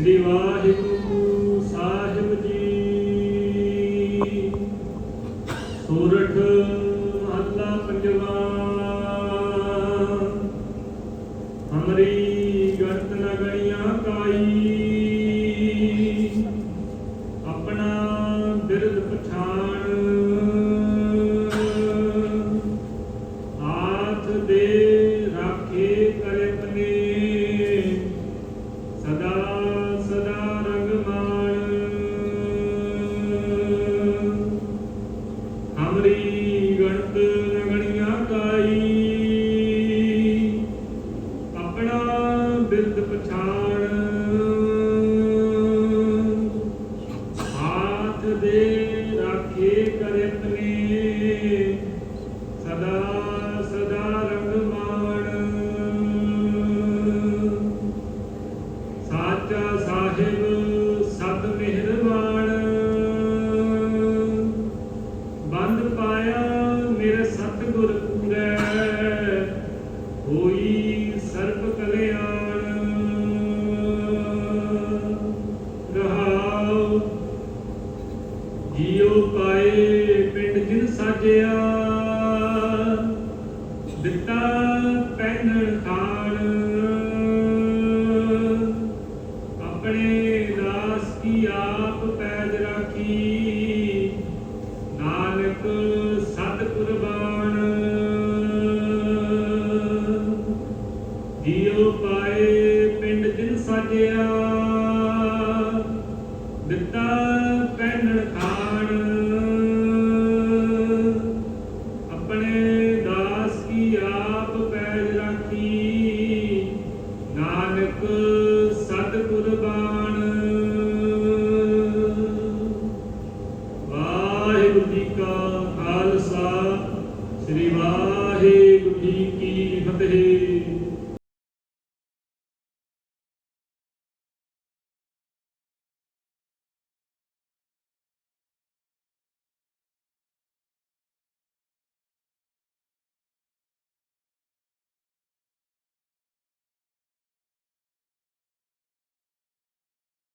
ਸ੍ਰੀ ਵਾਹਿਗੁਰੂ ਸਾਹਿਬ ਜੀ। ਸੂਰਠ ਮਹੱਲਾ ਪੰਜਵਾ। ਹਮਰੀ ਹਮਰੀ ਗਣਤ ਨਗਣੀਆਂ ਕਾਈ। ਆਪਣਾ ਬਿਰਦ ਪਛਾਣ। ਹਾਥ ਦੇ ਰਾਖੇ ਕਰੇ ਪਨੇ ਸਦਾ ਸਦਾ ਰੰਗਮਾਨ ਸਾਚਾ ਸਾਹਿਬ ਜੀਉ ਪਾਏ ਪਿੰਡ ਜਿਨ ਸਾਜਿਆ। ਪਹਿਨਣ ਖਾਣ ਆਪਣੇ ਦਾਸ ਕੀ ਆਪ ਪੈਜ ਰਾਖੀ। ਨਾਨਕ ਸਤ ਕੁਰਬਾਨ ਵਾਹਿਗੁਰੂ ਜੀ ਕਾ ਖਾਲਸਾ, ਸ੍ਰੀ ਵਾਹਿਗੁਰੂ ਜੀ